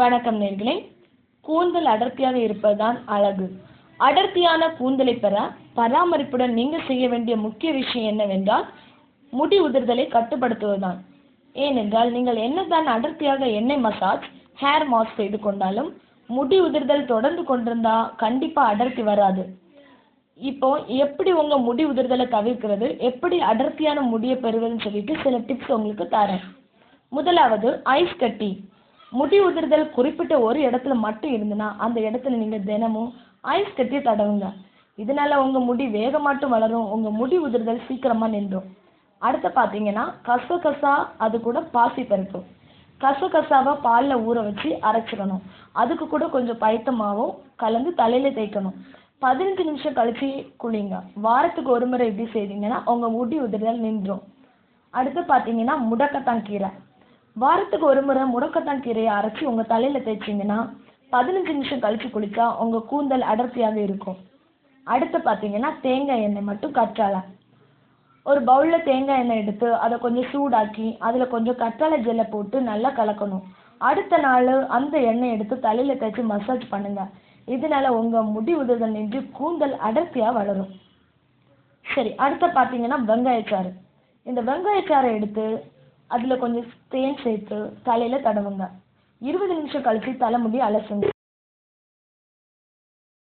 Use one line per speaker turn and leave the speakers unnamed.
வணக்கம் நேர்களே. கூந்தல் அடர்த்தியாக இருப்பதுதான் அழகு. அடர்த்தியான கூந்தலை பெற பராமரிப்புடன் நீங்கள் செய்ய வேண்டிய முக்கிய விஷயம் என்னவென்றால் முடி உதிர்தலை கட்டுப்படுத்துவதுதான். ஏனென்றால் நீங்கள் என்னதான் அடர்த்தியாக எண்ணெய் மசாஜ் ஹேர் மாஸ்க் செய்து கொண்டாலும் முடி உதிர்தல் தொடர்ந்து கொண்டிருந்தா கண்டிப்பா அடர்த்தி வராது. இப்போ எப்படி உங்க முடி உதிர்தலை தவிர்க்கிறது எப்படி அடர்த்தியான முடியை பெறுவதுன்னு சொல்லிட்டு சில டிப்ஸ் உங்களுக்கு தரேன். முதலாவது ஐஸ் கட்டி. முடி உதிர்தல் குறிப்பிட்ட ஒரு இடத்துல மட்டும் இருந்துன்னா அந்த இடத்துல நீங்க தினமும் ஐஸ் கட்டி தடவுங்க. இதனால உங்க முடி வேகமாட்டும் வளரும் உங்க முடி உதிர்தல் சீக்கிரமா நின்றும். அடுத்து பார்த்தீங்கன்னா கசகசா அது கூட பாசி பருப்பு. கசகசாவை பாலில் ஊற வச்சு அரைச்சிக்கணும் அதுக்கு கூட கொஞ்சம் பயத்தமாகவும் கலந்து தலையில தேய்க்கணும். பதினஞ்சு நிமிஷம் கழிச்சு குளிங்க. வாரத்துக்கு ஒரு முறை இப்படி செய்தீங்கன்னா உங்க முடி உதிர்தல் நின்றும். அடுத்து பார்த்தீங்கன்னா முடக்கத்தான் கீரை. வாரத்துக்கு ஒரு முறை முடக்கத்தான் கீரையை அரைச்சி உங்க தலையில தேய்ச்சிங்கன்னா பதினஞ்சு நிமிஷம் கழிச்சு குளித்தா உங்க கூந்தல் அடர்த்தியாக இருக்கும். அடுத்து பார்த்தீங்கன்னா தேங்காய் எண்ணெய் மட்டும் கற்றாழை. ஒரு பவுலில் தேங்காய் எண்ணெய் எடுத்து அதை கொஞ்சம் சூடாக்கி அதில் கொஞ்சம் கற்றாழை ஜெல்லை போட்டு நல்லா கலக்கணும். அடுத்த நாள் அந்த எண்ணெய் எடுத்து தலையில் தேய்ச்சி மசாஜ் பண்ணுங்க. இதனால உங்கள் முடி உதிர்தல் நின்று கூந்தல் அடர்த்தியாக வளரும். சரி அடுத்து பார்த்தீங்கன்னா வெங்காயச்சாறு. இந்த வெங்காயச்சாறை எடுத்து அதில் கொஞ்சம் தேன் சேர்த்து தலையில் தடவுங்க. இருபது நிமிஷம் கழித்து தலைமுடி அலசுங்க.